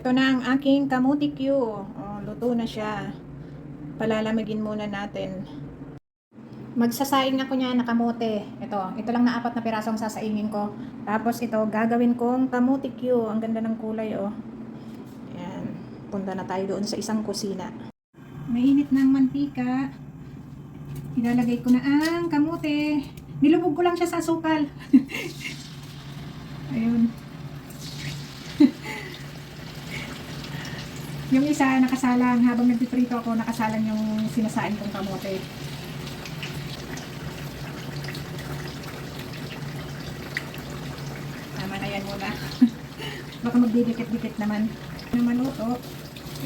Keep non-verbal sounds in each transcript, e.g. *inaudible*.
Ito na ang aking kamuti Q. Oh, luto na siya. Palalamigin muna natin. Magsasaing ako niya na kamote. Ito, ito lang na apat na pirasong sasaingin ko. Tapos ito, gagawin kong kamuti Q. Ang ganda ng kulay, oh. Ayan. Punta na tayo doon sa isang kusina. Mainit ang mantika. Ilalagay ko na ang kamote. Nilubog ko lang siya sa asukal. *laughs* Ayun. Yung isa nakasalang habang nagpiprito ako nakasalang yung sinasain kong kamote. Tama na yan muna. *laughs* Baka magdidikit-dikit naman. Na maluto,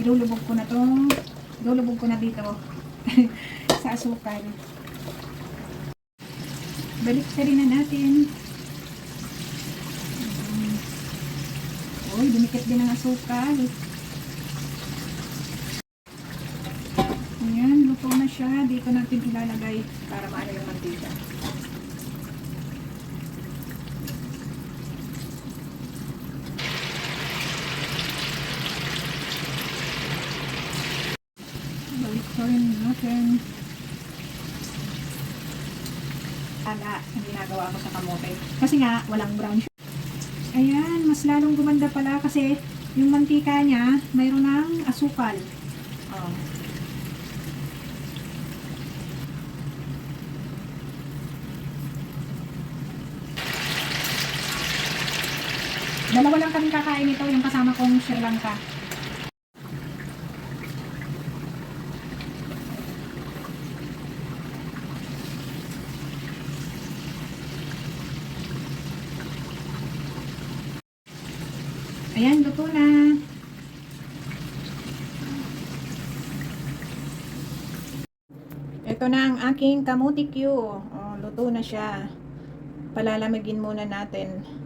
ilulubog ko na tong ilulubog ko na dito *laughs* sa asukal. Balik sa rin na natin. Uy, dumikit din ang asukal. Ayan, luto na siya. Dito natin ilalagay para maano yung mantika. Balik ko rin natin. Ala, ang ginagawa ko sa kamote. Kasi nga, walang brown sugar. Ayan, mas lalong gumanda pala kasi yung mantika niya, mayroon ng asukal. Oh. Dalawa lang kaming kakain ito, yung kasama kong Sri Lanka. Ayan, luto na. Ito na ang aking kamuti Q. Oh, luto na siya. Palalamigin muna natin.